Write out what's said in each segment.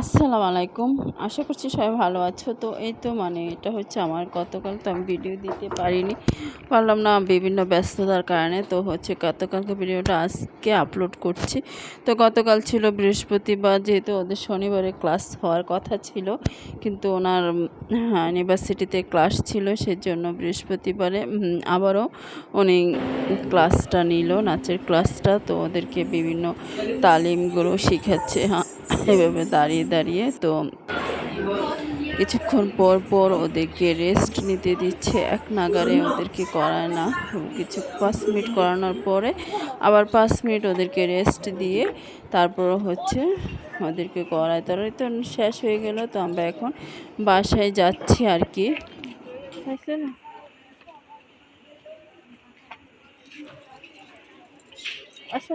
আসসালামু আলাইকুম। আশা করছি সবাই ভালো আছো। তো এই তো মানে এটা হচ্ছে আমার গতকাল তো আমি ভিডিও দিতে পারিনি। পারলাম না বিভিন্ন ব্যস্ততার কারণে তো হচ্ছে গতকালকে ভিডিওটা আজকে আপলোড করছি। তো গতকাল ছিল বৃহস্পতিবার যেহেতু ওদের শনিবারে ক্লাস হওয়ার কথা ছিল কিন্তু ওনার হ্যাঁ, ইউনিভার্সিটিতে ক্লাস ছিল সেজন্য বৃহস্পতিবারে আবারও উনি ক্লাসটা নিল নাচের ক্লাসটা তো ওদেরকে বিভিন্ন তালিমগুলো শিখাচ্ছে হ্যাঁ। এভাবে দাঁড়িয়ে দাঁড়িয়ে তো কিছুক্ষণ পর পর ওদেরকে রেস্ট নিতে দিচ্ছে। এক নাগারে ওদেরকে করায় না। কিছু পাঁচ মিনিট করানোর পরে আবার পাঁচ মিনিট ওদেরকে রেস্ট দিয়ে তারপর হচ্ছে ওদেরকে করায়। তারপরে তো শেষ হয়ে গেল। তো আমরা এখন বাসায় যাচ্ছি আর কি? আচ্ছা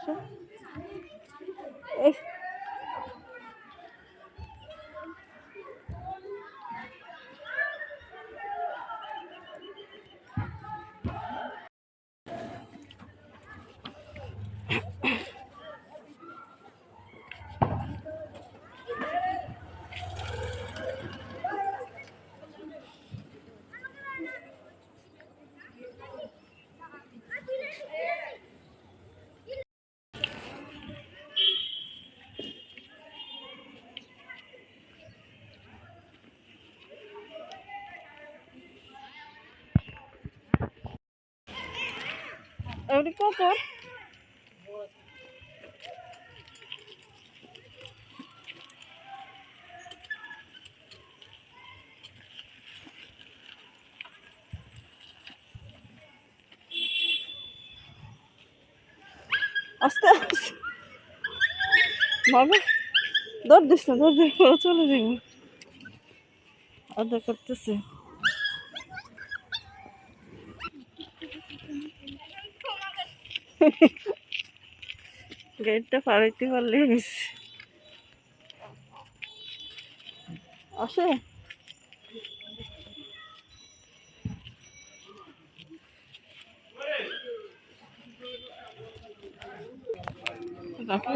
আচ্ছা এই এগুলি কত আস্তে আস্তে। বাবা দৌড় দিস না দৌড় দিয়ে চলে যাইব। আদা করতেছে। গেটটা পাড়াইতে পারলে আসে। Thank রাখো